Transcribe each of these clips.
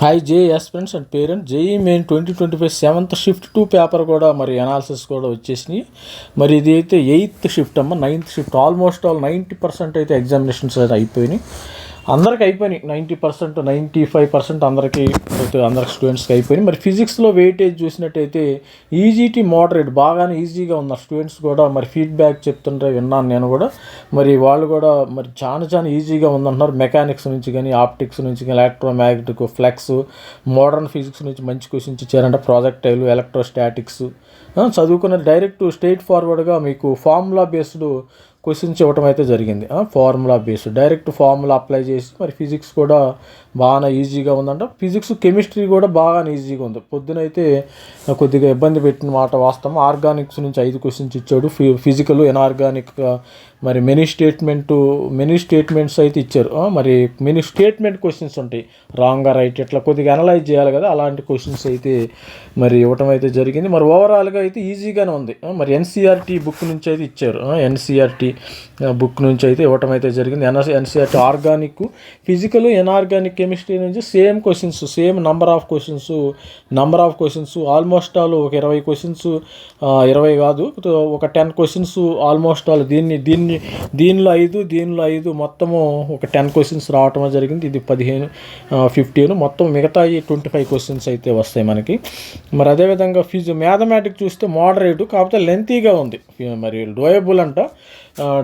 Hi J friends and parent JEE main twenty twenty five seventh shift two paper కూడా మరి analysis కూడా వచ్చేసినాయి. మరి ఇది అయితే ఎయిత్ షిఫ్ట్ అమ్మ ninth shift almost all ninety percent అయితే ఎగ్జామినేషన్స్ అయితే అయిపోయినాయి. అందరికి అయిపోయినాయి. Ninety percent ninety five percent అందరికి అందరికి స్టూడెంట్స్కి అయిపోయినాయి. మరి ఫిజిక్స్లో వెయిటేజ్ చూసినట్టయితే ఈజీటీ మోడరేట్ బాగానే ఈజీగా ఉన్నారు స్టూడెంట్స్ కూడా మరి ఫీడ్బ్యాక్ చెప్తుంటే విన్నాను నేను కూడా. మరి వాళ్ళు కూడా మరి చాలా చాలా ఈజీగా ఉందంటున్నారు. మెకానిక్స్ నుంచి కానీ ఆప్టిక్స్ నుంచి కానీ ఎలక్ట్రోమ్యాగ్నెటిక్ ఫ్లెక్స్ మోడర్న్ ఫిజిక్స్ నుంచి మంచి క్వశ్చన్స్ ఇచ్చారంటే. ప్రాజెక్టైలు ఎలక్ట్రోస్టాటిక్స్ చదువుకున్న డైరెక్ట్ స్ట్రైట్ ఫార్వర్డ్గా మీకు ఫార్ములా బేస్డ్ క్వశ్చన్స్ ఇవ్వటం అయితే జరిగింది. Formula based direct formula apply చేసి మరి ఫిజిక్స్ కూడా బాగా ఈజీగా ఉందంట. ఫిజిక్స్ కెమిస్ట్రీ కూడా బాగా ఈజీగా ఉంది. పొద్దున అయితే కొద్దిగా ఇబ్బంది పెట్టిన మాట వాస్తవం. ఆర్గానిక్స్ నుంచి ఐదు క్వశ్చన్స్ ఇచ్చాడు. ఫి ఫిజికల్ ఎనార్గానిక్ మరి మెనీ స్టేట్మెంట్ మెనీ స్టేట్మెంట్స్ అయితే ఇచ్చారు. మరి మెనీ స్టేట్మెంట్ క్వశ్చన్స్ ఉంటాయి. రాంగ్ రైట్ ఇట్లా కొద్దిగా అనలైజ్ చేయాలి కదా అలాంటి క్వశ్చన్స్ అయితే మరి ఇవ్వటం అయితే జరిగింది. మరి ఓవరాల్గా అయితే ఈజీగానే ఉంది. మరి ఎన్సీఆర్టీ బుక్ నుంచి అయితే ఇచ్చారు. ఎన్సీఆర్టీ బుక్ నుంచి అయితే ఇవ్వటం అయితే జరిగింది. NS NCERT organic physical inorganic chemistry నుంచి same questions same number of questions number of questions almost all ఒక ఇరవై క్వశ్చన్స్ ఇరవై కాదు ఒక టెన్ క్వశ్చన్స్ ఆల్మోస్ట్ ఆల్ దీన్ని దీన్ని దీనిలో ఐదు దీనిలో ఐదు మొత్తము ఒక టెన్ క్వశ్చన్స్ రావటం జరిగింది. ఇది పదిహేను ఫిఫ్టీన్ మొత్తం మిగతా ట్వంటీ ఫైవ్ క్వశ్చన్స్ అయితే వస్తాయి మనకి. మరి అదేవిధంగా ఫిజి మ్యాథమెటిక్స్ చూస్తే మోడరేట్ కాకపోతే లెంతీగా ఉంది. మరి డోయబుల్ అంట.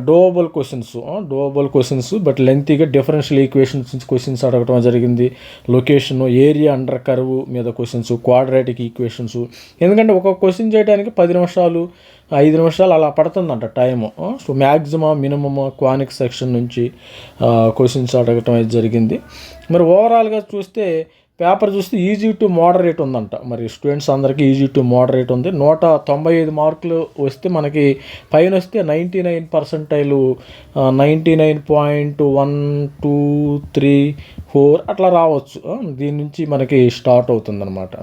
Doable questions doable questions but లెంతీగా differential equations నుంచి క్వశ్చన్స్ అడగటం జరిగింది. లొకేషన్ ఏరియా అండర్ కర్వ్ మీద క్వశ్చన్స్ క్వాడ్రాటిక్ ఈక్వేషన్స్ ఎందుకంటే ఒక క్వశ్చన్ చేయడానికి పది నిమిషాలు ఐదు నిమిషాలు అలా పడుతుందంట time so maximum minimum conic section నుంచి క్వశ్చన్స్ అడగటం అయితే జరిగింది. మరి ఓవరాల్గా చూస్తే పేపర్ చూస్తే ఈజీ టు మోడరేట్ ఉందంట. మరి స్టూడెంట్స్ అందరికీ ఈజీ టు మోడరేట్ ఉంది. నూట తొంభై ఐదు మార్కులు వస్తే మనకి పైన వస్తే ninety nine percentile ninety nine point one two three four అట్లా రావచ్చు. దీని నుంచి మనకి స్టార్ట్ అవుతుందన్నమాట.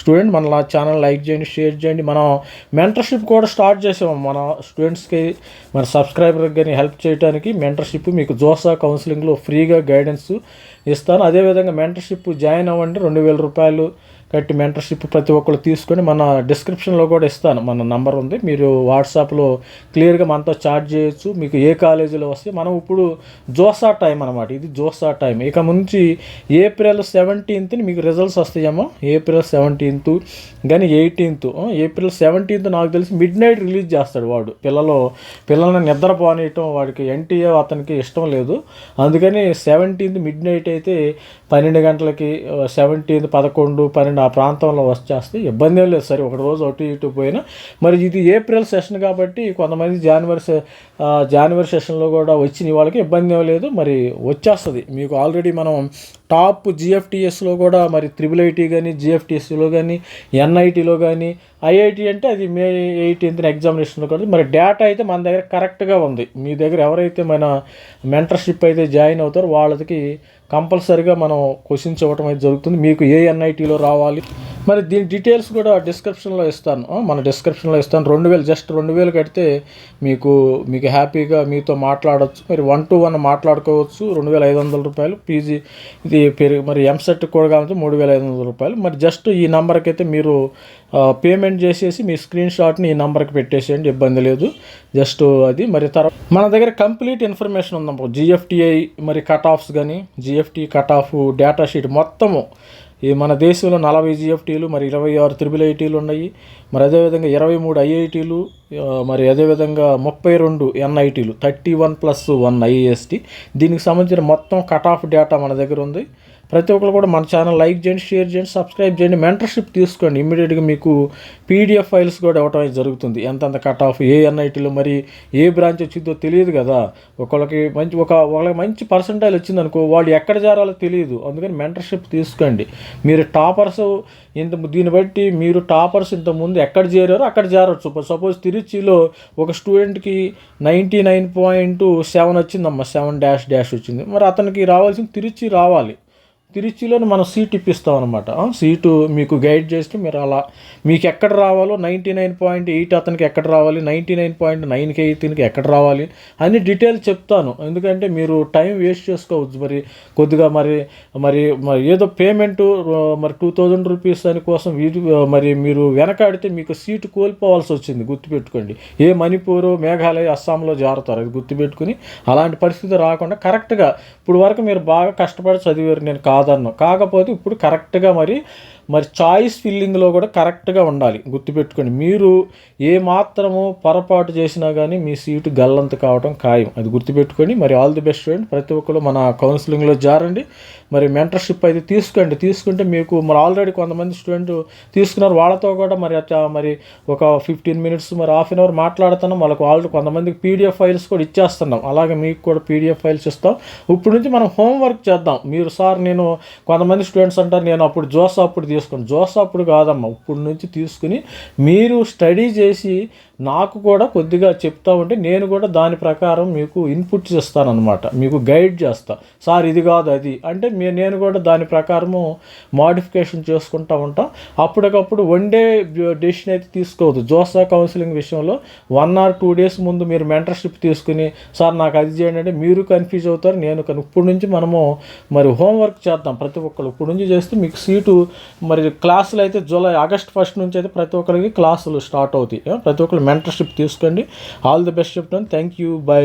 స్టూడెంట్ మన ఛానల్ లైక్ చేయండి షేర్ చేయండి. మనం మెంటర్షిప్ కూడా స్టార్ట్ చేసాము మన స్టూడెంట్స్కి మన సబ్స్క్రైబర్కి కానీ హెల్ప్ చేయడానికి మెంటర్షిప్ మీకు జోసా కౌన్సిలింగ్లో ఫ్రీగా గైడెన్స్ ఇస్తాను. అదేవిధంగా మెంటర్షిప్ జాయిన్ అవ్వండి. రెండు వేల రూపాయలు కట్టి మెంటర్షిప్ ప్రతి ఒక్కరు తీసుకొని మన డిస్క్రిప్షన్లో కూడా ఇస్తాను. మన నంబర్ ఉంది. మీరు వాట్సాప్లో క్లియర్గా మనతో చాట్ చేయొచ్చు. మీకు ఏ కాలేజీలో వస్తే మనం ఇప్పుడు జోసా టైం అనమాట ఇది జోసా టైం ఇక నుంచి ఏప్రిల్ సెవెంటీన్త్ని మీకు రిజల్ట్స్ వస్తాయేమో. ఏప్రిల్ సెవెంటీన్త్ కానీ ఎయిటీన్త్ ఏప్రిల్ సెవెంటీన్త్ నాకు తెలిసి మిడ్ నైట్ రిలీజ్ చేస్తాడు వాడు. పిల్లలు పిల్లల్ని నిద్రపోనీయటం వాడికి ఎన్టీఏ అతనికి ఇష్టం లేదు. అందుకని సెవెంటీన్త్ మిడ్ నైట్ అయితే పన్నెండు గంటలకి సెవెంటీన్త్ పదకొండు పన్నెండు ఆ ప్రాంతంలో వచ్చేస్తే ఇబ్బంది ఏం లేదు. సరే ఒక రోజు అటు ఇటు పోయినా. మరి ఇది ఏప్రిల్ సెషన్ కాబట్టి కొంతమంది జనవరి సె- జనవరి సెషన్లో కూడా వచ్చిన వాళ్ళకి ఇబ్బంది ఏం లేదు. మరి వచ్చేస్తుంది. మీకు ఆల్రెడీ మనం టాప్ జిఎఫ్టిఎస్లో కూడా మరి త్రిబుల్ ఐటీ కానీ జిఎఫ్టిఎస్లో కానీ ఎన్ఐటీలో కానీ ఐఐటి అంటే అది మే ఎయిటీన్త్ ఎగ్జామినేషన్లో కూడా మరి డేటా అయితే మన దగ్గర కరెక్ట్గా ఉంది. మీ దగ్గర ఎవరైతే మన మెంటర్షిప్ అయితే జాయిన్ అవుతారో వాళ్ళకి కంపల్సరీగా మనం క్వశ్చన్స్ ఇవ్వటం అయితే జరుగుతుంది. మీకు ఏ ఎన్ఐటీలో రావాలి? మరి దీని డీటెయిల్స్ కూడా డిస్క్రిప్షన్లో ఇస్తాను. మన డిస్క్రిప్షన్లో ఇస్తాను. రెండు వేలు జస్ట్ రెండు వేలు కడితే మీకు మీకు హ్యాపీగా మీతో మాట్లాడవచ్చు మరి వన్ టు వన్ మాట్లాడుకోవచ్చు. రెండు వేల ఐదు వందల రూపాయలు పీజీ ఇది పెరిగి మరి ఎంసెట్ కూడా కావాలంటే మూడు వేల ఐదు వందల రూపాయలు. మరి జస్ట్ ఈ నెంబర్కి అయితే మీరు పేమెంట్ చేసేసి మీ స్క్రీన్ షాట్ని ఈ నెంబర్కి పెట్టేసేయండి ఇబ్బంది లేదు. జస్ట్ అది. మరి తర్వాత మన దగ్గర కంప్లీట్ ఇన్ఫర్మేషన్ ఉందమ్మా. జిఎఫ్టిఐ మరి కట్ ఆఫ్స్ కానీ GFTI cut off data sheet మొత్తము ఈ మన దేశంలో నలభై జిఎఫ్టీలు మరి ఇరవై ఆరు త్రిబుల్ ఐటీలు ఉన్నాయి. మరి అదేవిధంగా ఇరవై మూడు ఐఐటీలు మరి అదేవిధంగా ముప్పై రెండు ఎన్ఐటీలు thirty one plus one IIEST దీనికి సంబంధించిన మొత్తం కట్ ఆఫ్ డేటా మన దగ్గర ఉంది. ప్రతి ఒక్కరు కూడా మన ఛానల్ లైక్ చేయండి షేర్ చేయండి సబ్స్క్రైబ్ చేయండి మెంటర్షిప్ తీసుకోండి. ఇమీడియట్గా మీకు పీడిఎఫ్ ఫైల్స్ కూడా ఇవ్వటం జరుగుతుంది. ఎంతెంత కట్ ఆఫ్ ఏ ఎన్ఐటీలో మరి ఏ బ్రాంచ్ వచ్చిందో తెలియదు కదా. ఒకళ్ళకి మంచి ఒక ఒకళ్ళకి మంచి పర్సంటైల్ వచ్చింది అనుకో వాళ్ళు ఎక్కడ చేరాలో తెలియదు. అందుకని మెంటర్షిప్ తీసుకోండి. మీరు టాపర్స్ ఇంత దీన్ని బట్టి మీరు టాపర్స్ ఇంతకుముందు ఎక్కడ చేరారో అక్కడ చేరవచ్చు సపోజ్ తిరుచిలో ఒక స్టూడెంట్కి నైంటీ నైన్ పాయింట్ సెవెన్ వచ్చిందమ్మా. సెవెన్ డాష్ డాష్ వచ్చింది. మరి అతనికి రావాల్సింది తిరుచి రావాలి. తిరుచిలోనే మనం సీట్ ఇప్పిస్తాం అనమాట సీటు మీకు గైడ్ చేస్తే మీరు అలా మీకు ఎక్కడ రావాలో నైంటీ నైన్ పాయింట్ ఎయిట్ అతనికి ఎక్కడ రావాలి నైంటీ నైన్ పాయింట్ నైన్కి ఎయిత్కి ఎక్కడ రావాలి అన్ని డీటెయిల్ చెప్తాను. ఎందుకంటే మీరు టైం వేస్ట్ చేసుకోవచ్చు మరి. కొద్దిగా మరి మరి మరి ఏదో పేమెంట్ మరి టూ థౌజండ్ రూపీస్ దాని కోసం మరి మీరు వెనకాడితే మీకు సీటు కోల్పోవాల్సి వచ్చింది. గుర్తుపెట్టుకోండి. ఏ మణిపూర్ మేఘాలయ అస్సాంలో జారుతారు. అది గుర్తుపెట్టుకుని అలాంటి పరిస్థితి రాకుండా కరెక్ట్గా ఇప్పుడు వరకు మీరు బాగా కష్టపడి చదివారు. నేను కాదన్ను. కాకపోతే ఇప్పుడు కరెక్ట్గా మరి మరి చాయిస్ ఫిల్లింగ్లో కూడా కరెక్ట్గా ఉండాలి. గుర్తుపెట్టుకోండి. మీరు ఏ మాత్రము పొరపాటు చేసినా కానీ మీ సీటు గల్లంత కావడం ఖాయం. అది గుర్తుపెట్టుకొని మరి ఆల్ ది బెస్ట్ స్టూడెంట్ ప్రతి ఒక్కరు మన కౌన్సిలింగ్లో జారండి. మరి మెంటర్షిప్ అయితే తీసుకోండి. తీసుకుంటే మీకు మరి ఆల్రెడీ కొంతమంది స్టూడెంట్ తీసుకున్నారు. వాళ్ళతో కూడా మరి మరి ఒక ఫిఫ్టీన్ మినిట్స్ మరి హాఫ్ అన్ అవర్ మాట్లాడుతున్నాం. వాళ్ళకు ఆల్రెడీ కొంతమందికి పీడిఎఫ్ ఫైల్స్ కూడా ఇచ్చేస్తున్నాం. అలాగే మీకు కూడా పీడిఎఫ్ ఫైల్స్ ఇస్తాం. ఇప్పుడు నుంచి మనం హోంవర్క్ చేద్దాం. మీరు సార్ నేను కొంతమంది స్టూడెంట్స్ అంటారు. నేను అప్పుడు జోస్ అప్పుడు తీసుకుని జోసా అప్పుడు కాదమ్మా ఇప్పుడు నుంచి తీసుకుని మీరు స్టడీ చేసి నాకు కూడా కొద్దిగా చెప్తా ఉంటే నేను కూడా దాని ప్రకారం మీకు ఇన్పుట్ ఇస్తానన్నమాట మీకు గైడ్ చేస్తా. సార్ ఇది కాదు అది. అంటే మీ నేను కూడా దాని ప్రకారము మాడిఫికేషన్ చేసుకుంటా ఉంటాం. అప్పటికప్పుడు వన్ డే డెసిషన్ అయితే తీసుకోవద్దు. జోసా కౌన్సిలింగ్ విషయంలో వన్ ఆర్ టూ డేస్ ముందు మీరు మెంటర్షిప్ తీసుకుని సార్ నాకు అది చేయండి అంటే మీరు కన్ఫ్యూజ్ అవుతారు నేను కను ఇప్పుడు నుంచి మనము మరి హోంవర్క్ చేద్దాం ప్రతి ఒక్కరు ఇప్పుడు నుంచి చేస్తే మీకు సీటు మరి క్లాసులు అయితే జూలై ఆగస్ట్ ఫస్ట్ నుంచి అయితే ప్రతి ఒక్కరికి క్లాసులు స్టార్ట్ అవుతాయి. ప్రతి ఒక్కరు మెంటర్షిప్ తీసుకోండి ఆల్ ది బెస్ట్ చెప్తాను థ్యాంక్ యూ బై